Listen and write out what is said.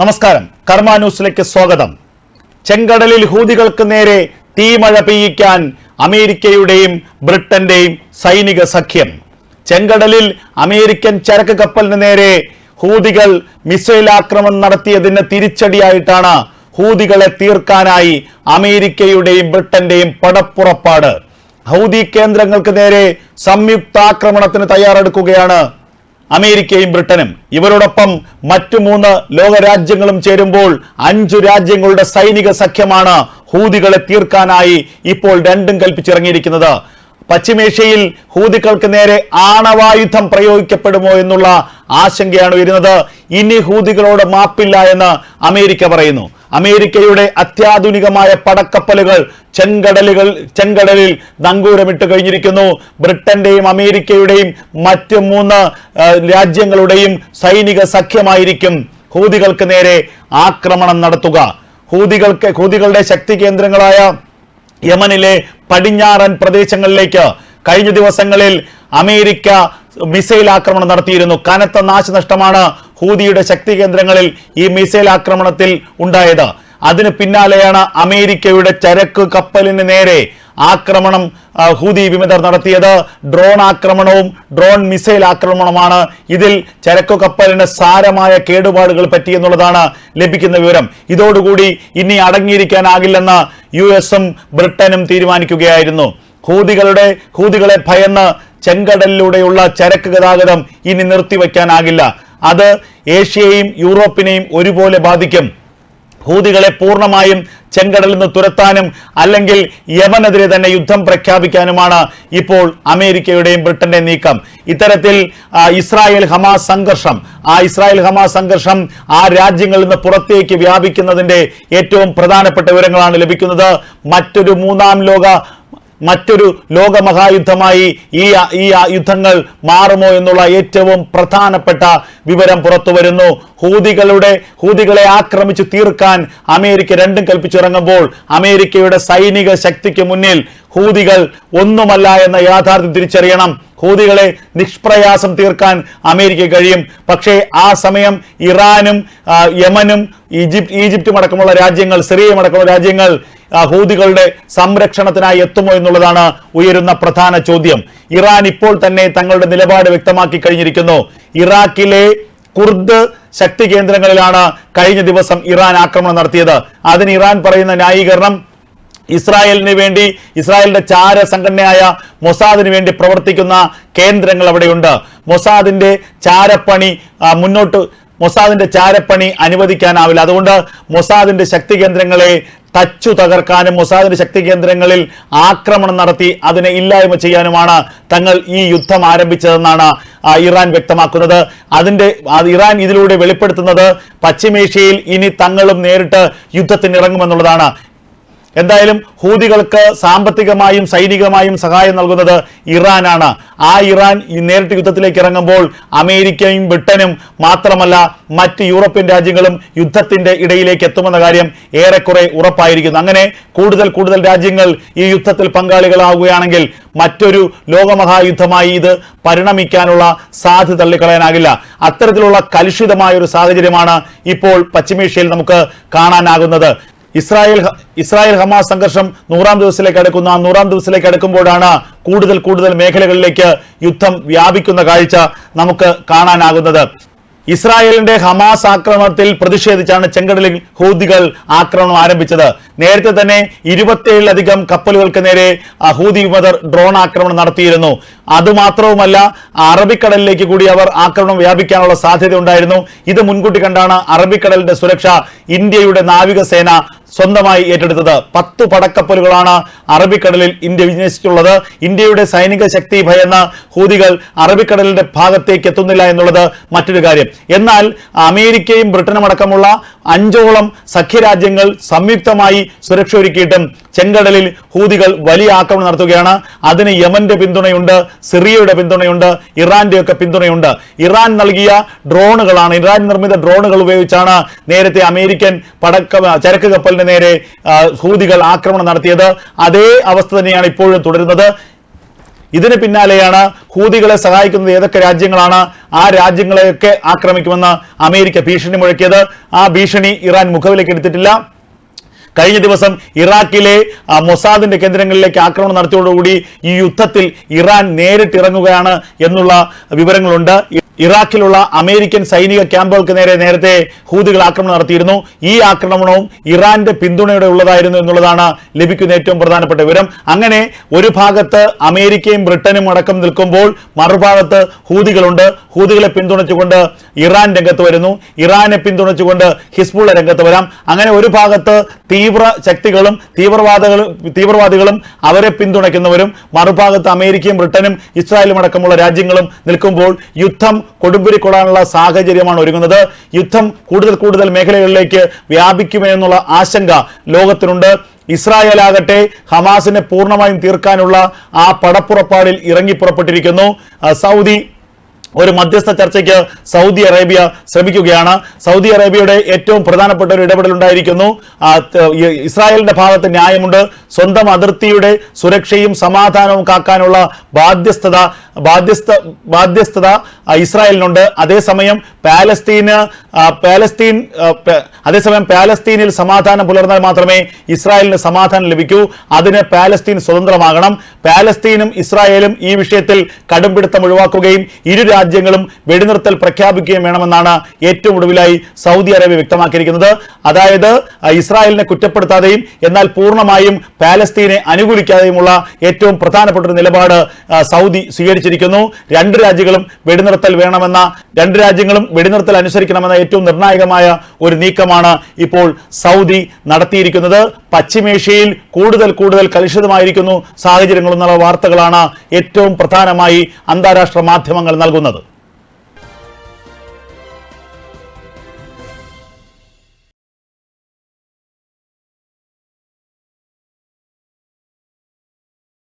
നമസ്കാരം. കർമ്മ ന്യൂസിലേക്ക് സ്വാഗതം. ചെങ്കടലിൽ ഹൂതികൾക്ക് നേരെ തീമഴ പെയ്യിക്കാൻ അമേരിക്കയുടെയും ബ്രിട്ടന്റെയും സൈനിക സഖ്യം. ചെങ്കടലിൽ അമേരിക്കൻ ചരക്ക് കപ്പലിന് നേരെ ഹൂതികൾ മിസൈൽ ആക്രമണം നടത്തിയതിന് തിരിച്ചടിയായിട്ടാണ് ഹൂതികളെ തീർക്കാനായി അമേരിക്കയുടെയും ബ്രിട്ടന്റെയും പടപ്പുറപ്പാട്. ഹൗദി കേന്ദ്രങ്ങൾക്ക് നേരെ സംയുക്താക്രമണത്തിന് തയ്യാറെടുക്കുകയാണ് അമേരിക്കയും ബ്രിട്ടനും ഇവരോടൊപ്പം മറ്റു മൂന്ന് ലോകരാജ്യങ്ങളും ചേരുമ്പോൾ അഞ്ചു രാജ്യങ്ങളുടെ സൈനിക സഖ്യമാണ് ഹൂതികളെ തീർക്കാനായി ഇപ്പോൾ രണ്ടും കൽപ്പിച്ചിറങ്ങിയിരിക്കുന്നത്. പശ്ചിമേഷ്യയിൽ ഹൂതികൾക്ക് നേരെ ആണവായുധം പ്രയോഗിക്കപ്പെടുമോ എന്നുള്ള ആശങ്കയാണ് വരുന്നത് ഇനി ഹൂതികളോട് മാപ്പില്ല എന്ന് അമേരിക്ക പറയുന്നു. അമേരിക്കയുടെ അത്യാധുനികമായ പടക്കപ്പലുകൾ ചെങ്കടലുകൾ ചെങ്കടലിൽ നങ്കൂരമിട്ട് കഴിഞ്ഞിരിക്കുന്നു. ബ്രിട്ടന്റെയും അമേരിക്കയുടെയും മറ്റ് മൂന്ന് രാജ്യങ്ങളുടെയും സൈനിക സഖ്യമായിരിക്കും ഹൂതികൾക്ക് നേരെ ആക്രമണം നടത്തുക. ഹൂതികൾക്ക് ഹൂതികളുടെ ശക്തി കേന്ദ്രങ്ങളായ യമനിലെ പടിഞ്ഞാറൻ പ്രദേശങ്ങളിലേക്ക് കഴിഞ്ഞ ദിവസങ്ങളിൽ അമേരിക്ക മിസൈൽ ആക്രമണം നടത്തിയിരുന്നു. കനത്ത നാശനഷ്ടമാണ് ഹൂതിയുടെ ശക്തി കേന്ദ്രങ്ങളിൽ ഈ മിസൈൽ ആക്രമണത്തിൽ ഉണ്ടായത്. അതിന് പിന്നാലെയാണ് അമേരിക്കയുടെ ചരക്ക് കപ്പലിന് നേരെ ആക്രമണം ഹൂതി വിമതർ നടത്തിയത്. ഡ്രോൺ ആക്രമണവും ഡ്രോൺ മിസൈൽ ആക്രമണവുമാണ്. ഇതിൽ ചരക്കു കപ്പലിന് സാരമായ കേടുപാടുകൾ പറ്റിയെന്നുള്ളതാണ് ലഭിക്കുന്ന വിവരം. ഇതോടുകൂടി ഇനി അടങ്ങിയിരിക്കാനാകില്ലെന്ന് യു എസും ബ്രിട്ടനും തീരുമാനിക്കുകയായിരുന്നു. ഹൂതികളുടെ ഹൂതികളെ ഭയന്ന് ചെങ്കടലിലൂടെയുള്ള ചരക്ക് ഗതാഗതം ഇനി നിർത്തിവെക്കാനാകില്ല അത് ഏഷ്യയെയും യൂറോപ്പിനെയും ഒരുപോലെ ബാധിക്കും. ഹൂതികളെ പൂർണമായും ചെങ്കടലിൽ നിന്ന് തുരത്താനും അല്ലെങ്കിൽ യമനെതിരെ തന്നെ യുദ്ധം പ്രഖ്യാപിക്കാനുമാണ് ഇപ്പോൾ അമേരിക്കയുടെയും ബ്രിട്ടന്റെ നീക്കം. ഇത്തരത്തിൽ ഇസ്രായേൽ ഹമാസ് സംഘർഷം ആ ഇസ്രായേൽ ഹമാസ് സംഘർഷം ആ രാജ്യങ്ങളിൽ നിന്ന് പുറത്തേക്ക് വ്യാപിക്കുന്നതിന്റെ ഏറ്റവും പ്രധാനപ്പെട്ട വിവരങ്ങളാണ് ലഭിക്കുന്നത്. മറ്റൊരു മൂന്നാം ലോക മറ്റൊരു ലോകമഹായുദ്ധമായി ഈ ഈ യുദ്ധങ്ങൾ മാറുമോ എന്നുള്ള ഏറ്റവും പ്രധാനപ്പെട്ട വിവരം പുറത്തു വരുന്നു. ഹൂതികളുടെ ഹൂതികളെ ആക്രമിച്ചു തീർക്കാൻ അമേരിക്ക രണ്ടും കൽപ്പിച്ചിറങ്ങുമ്പോൾ അമേരിക്കയുടെ സൈനിക ശക്തിക്ക് മുന്നിൽ ഹൂതികൾ ഒന്നുമല്ല എന്ന യാഥാർത്ഥ്യം തിരിച്ചറിയണം. ഹൂതികളെ നിഷ്പ്രയാസം തീർക്കാൻ അമേരിക്ക കഴിയും. പക്ഷേ ആ സമയം ഇറാനും യമനും ഈജിപ്ത് ഈജിപ്തും അടക്കമുള്ള രാജ്യങ്ങൾ സിറിയയും അടക്കമുള്ള രാജ്യങ്ങൾ ഹൂതികളുടെ സംരക്ഷണത്തിനായി എത്തുമോ എന്നുള്ളതാണ് ഉയരുന്ന പ്രധാന ചോദ്യം. ഇറാൻ ഇപ്പോൾ തന്നെ തങ്ങളുടെ നിലപാട് വ്യക്തമാക്കി കഴിഞ്ഞിരിക്കുന്നു. ഇറാഖിലെ കുർദ് ശക്തി കേന്ദ്രങ്ങളിലാണ് കഴിഞ്ഞ ദിവസം ഇറാൻ ആക്രമണം നടത്തിയത്. അതിന് ഇറാൻ പറയുന്ന ന്യായീകരണം ഇസ്രായേലിന് വേണ്ടി ഇസ്രായേലിന്റെ ചാര സംഘടനയായ മൊസാദിന് വേണ്ടി പ്രവർത്തിക്കുന്ന കേന്ദ്രങ്ങൾ അവിടെയുണ്ട്. മൊസാദിന്റെ ചാരപ്പണി മുന്നോട്ട് മൊസാദിന്റെ ചാരപ്പണി അനുവദിക്കാനാവില്ല. അതുകൊണ്ട് മൊസാദിന്റെ ശക്തി കേന്ദ്രങ്ങളെ തച്ചു തകർക്കാനും മൊസാദിന്റെ ശക്തി കേന്ദ്രങ്ങളിൽ ആക്രമണം നടത്തി അതിനെ ഇല്ലായ്മ ചെയ്യാനുമാണ് തങ്ങൾ ഈ യുദ്ധം ആരംഭിച്ചതെന്നാണ് ഇറാൻ വ്യക്തമാക്കുന്നത്. അതിന്റെ ഇറാൻ ഇതിലൂടെ വെളിപ്പെടുത്തുന്നത് പശ്ചിമേഷ്യയിൽ ഇനി തങ്ങളും നേരിട്ട് യുദ്ധത്തിന് ഇറങ്ങുമെന്നുള്ളതാണ് എന്തായാലും ഹൂതികൾക്ക് സാമ്പത്തികമായും സൈനികമായും സഹായം നൽകുന്നത് ഇറാനാണ്. ആ ഇറാൻ നേരിട്ട് യുദ്ധത്തിലേക്ക് ഇറങ്ങുമ്പോൾ അമേരിക്കയും ബ്രിട്ടനും മാത്രമല്ല മറ്റ് യൂറോപ്യൻ രാജ്യങ്ങളും യുദ്ധത്തിന്റെ ഇടയിലേക്ക് എത്തുമെന്ന കാര്യം ഏറെക്കുറെ ഉറപ്പായിരിക്കുന്നു. അങ്ങനെ കൂടുതൽ കൂടുതൽ രാജ്യങ്ങൾ ഈ യുദ്ധത്തിൽ പങ്കാളികളാവുകയാണെങ്കിൽ മറ്റൊരു ലോകമഹായുദ്ധമായി ഇത് പരിണമിക്കാനുള്ള സാധ്യത തള്ളിക്കളയാനാകില്ല അത്തരത്തിലുള്ള കലുഷിതമായ ഒരു സാഹചര്യമാണ് ഇപ്പോൾ പശ്ചിമേഷ്യയിൽ നമുക്ക് കാണാനാകുന്നത്. ഇസ്രായേൽ ഇസ്രായേൽ ഹമാസ് സംഘർഷം നൂറാം ദിവസത്തിലേക്ക് അടുക്കുന്ന. ആ നൂറാം ദിവസത്തിലേക്ക് അടുക്കുമ്പോഴാണ് കൂടുതൽ കൂടുതൽ മേഖലകളിലേക്ക് യുദ്ധം വ്യാപിക്കുന്ന കാഴ്ച നമുക്ക് കാണാനാകുന്നത്. ഇസ്രായേലിന്റെ ഹമാസ് ആക്രമണത്തിൽ പ്രതിഷേധിച്ചാണ് ചെങ്കടലിൽ ഹൂതികൾ ആക്രമണം ആരംഭിച്ചത്. നേരത്തെ തന്നെ ഇരുപത്തിയേഴിലധികം കപ്പലുകൾക്ക് നേരെ ഹൂതി വിമതർ ഡ്രോൺ ആക്രമണം നടത്തിയിരുന്നു. അതുമാത്രവുമല്ല അറബിക്കടലിലേക്ക് കൂടി അവർ ആക്രമണം വ്യാപിക്കാനുള്ള സാധ്യത ഉണ്ടായിരുന്നു ഇത് മുൻകൂട്ടി കണ്ടാണ് അറബിക്കടലിന്റെ സുരക്ഷ ഇന്ത്യയുടെ നാവികസേന സ്വന്തമായി ഏറ്റെടുത്തത് പത്തു പടക്കപ്പലുകളാണ് അറബിക്കടലിൽ ഇന്ത്യ വിന്യസിച്ചിട്ടുള്ളത്. ഇന്ത്യയുടെ സൈനിക ശക്തി ഭയന്ന് ഹൂതികൾ അറബിക്കടലിന്റെ ഭാഗത്തേക്ക് എത്തുന്നില്ല എന്നുള്ളത് മറ്റൊരു കാര്യം. എന്നാൽ അമേരിക്കയും ബ്രിട്ടനും അടക്കമുള്ള അഞ്ചോളം സഖ്യരാജ്യങ്ങൾ സംയുക്തമായി സുരക്ഷ ഒരുക്കിയിട്ടും ചെങ്കടലിൽ ഹൂതികൾ വലിയ ആക്രമണം നടത്തുകയാണ്. അതിന് യമന്റെ പിന്തുണയുണ്ട് സിറിയയുടെ പിന്തുണയുണ്ട് ഇറാന്റെ ഒക്കെ പിന്തുണയുണ്ട്. ഇറാൻ നൽകിയ ഡ്രോണുകളാണ് ഇറാൻ നിർമ്മിത ഡ്രോണുകൾ ഉപയോഗിച്ചാണ് നേരത്തെ അമേരിക്കൻ പടക്ക ചരക്ക് കപ്പലിന് നേരെ ഹൂതികൾ ആക്രമണം നടത്തിയത് അതേ അവസ്ഥ തന്നെയാണ് ഇപ്പോഴും തുടരുന്നത്. ഇതിന് പിന്നാലെയാണ് ഹൂതികളെ സഹായിക്കുന്നത് ഏതൊക്കെ രാജ്യങ്ങളാണ് ആ രാജ്യങ്ങളെയൊക്കെ ആക്രമിക്കുമെന്ന് അമേരിക്ക ഭീഷണി മുഴക്കിയത്. ആ ഭീഷണി ഇറാൻ മുഖവിലേക്ക് എടുത്തിട്ടില്ല. കഴിഞ്ഞ ദിവസം ഇറാഖിലെ മൊസാദിന്റെ കേന്ദ്രങ്ങളിലേക്ക് ആക്രമണം നടത്തിയോടുകൂടി ഈ യുദ്ധത്തിൽ ഇറാൻ നേരിട്ടിറങ്ങുകയാണ് എന്നുള്ള വിവരങ്ങളുണ്ട്. ഇറാഖിലുള്ള അമേരിക്കൻ സൈനിക ക്യാമ്പുകൾക്ക് നേരെ നേരത്തെ ഹൂതികൾ ആക്രമണം നടത്തിയിരുന്നു. ഈ ആക്രമണവും ഇറാന്റെ പിന്തുണയോടെ ഉള്ളതായിരുന്നു എന്നുള്ളതാണ് ലഭിക്കുന്ന ഏറ്റവും പ്രധാനപ്പെട്ട വിവരം. അങ്ങനെ ഒരു ഭാഗത്ത് അമേരിക്കയും ബ്രിട്ടനും അടക്കം നിൽക്കുമ്പോൾ മറുഭാഗത്ത് ഹൂതികളുണ്ട്. ഹൂതികളെ പിന്തുണച്ചുകൊണ്ട് ഇറാൻ രംഗത്ത് വരുന്നു. ഇറാനെ പിന്തുണച്ചുകൊണ്ട് ഹിസ്ബുള്ള രംഗത്ത് വരാം. അങ്ങനെ ഒരു ഭാഗത്ത് തീവ്ര ശക്തികളും തീവ്രവാദികളും തീവ്രവാദികളും അവരെ പിന്തുണയ്ക്കുന്നവരും മറുഭാഗത്ത് അമേരിക്കയും ബ്രിട്ടനും ഇസ്രായേലും അടക്കമുള്ള രാജ്യങ്ങളും നിൽക്കുമ്പോൾ യുദ്ധം കൊടുമ്പിരി കൊടാനുള്ള സാഹചര്യമാണ് ഒരുങ്ങുന്നത്. യുദ്ധം കൂടുതൽ കൂടുതൽ മേഖലകളിലേക്ക് വ്യാപിക്കുമെന്നുള്ള ആശങ്ക ലോകത്തിനുണ്ട്. ഇസ്രായേൽ ആകട്ടെ ഹമാസിനെ പൂർണമായും തീർക്കാനുള്ള ആ പടപ്പുറപ്പാടിൽ ഇറങ്ങി പുറപ്പെട്ടിരിക്കുന്നു സൗദി ഒരു മധ്യസ്ഥ ചർച്ചയ്ക്ക് സൗദി അറേബ്യ ശ്രമിക്കുകയാണ്. സൗദി അറേബ്യയുടെ ഏറ്റവും പ്രധാനപ്പെട്ട ഒരു ഈ ഇസ്രായേലിന്റെ ഭാഗത്ത് ന്യായമുണ്ട്. സ്വന്തം അതിർത്തിയുടെ സുരക്ഷയും സമാധാനവും കാക്കാനുള്ള ബാധ്യസ്ഥത ബാധ്യസ്ഥ ബാധ്യസ്ഥത ഇസ്രായേലിനുണ്ട്. അതേസമയം പാലസ്തീന് പാലസ്തീൻ അതേസമയം പാലസ്തീനിൽ സമാധാനം പുലർന്നാൽ മാത്രമേ ഇസ്രായേലിന് സമാധാനം ലഭിക്കൂ. അതിന് പാലസ്തീൻ സ്വതന്ത്രമാകണം. പാലസ്തീനും ഇസ്രായേലും ഈ വിഷയത്തിൽ കടുംപിടുത്തം ഒഴിവാക്കുകയും ഇരു രാജ്യങ്ങളും വെടിനിർത്തൽ പ്രഖ്യാപിക്കുകയും വേണമെന്നാണ് ഏറ്റവും ഒടുവിലായി സൗദി അറേബ്യ വ്യക്തമാക്കിയിരിക്കുന്നത്. അതായത് ഇസ്രായേലിനെ കുറ്റപ്പെടുത്താതെയും എന്നാൽ പൂർണമായും പാലസ്തീനെ അനുകൂലിക്കാതെയുമുള്ള ഏറ്റവും പ്രധാനപ്പെട്ട ഒരു നിലപാട് സൗദി സ്വീകരിച്ചിരിക്കുന്നു. രണ്ട് രാജ്യങ്ങളും വെടിനിർത്തൽ വേണമെന്ന രണ്ട് രാജ്യങ്ങളും വെടിനിർത്തൽ അനുസരിക്കണമെന്ന ഏറ്റവും നിർണായകമായ ഒരു നീക്കമാണ് ഇപ്പോൾ സൗദി നടത്തിയിരിക്കുന്നത്. പശ്ചിമേഷ്യയിൽ കൂടുതൽ കൂടുതൽ കലുഷിതമായിരിക്കുന്നു സാഹചര്യങ്ങൾ എന്നുള്ള വാർത്തകളാണ് ഏറ്റവും പ്രധാനമായി അന്താരാഷ്ട്ര മാധ്യമങ്ങൾ നൽകുന്നത്.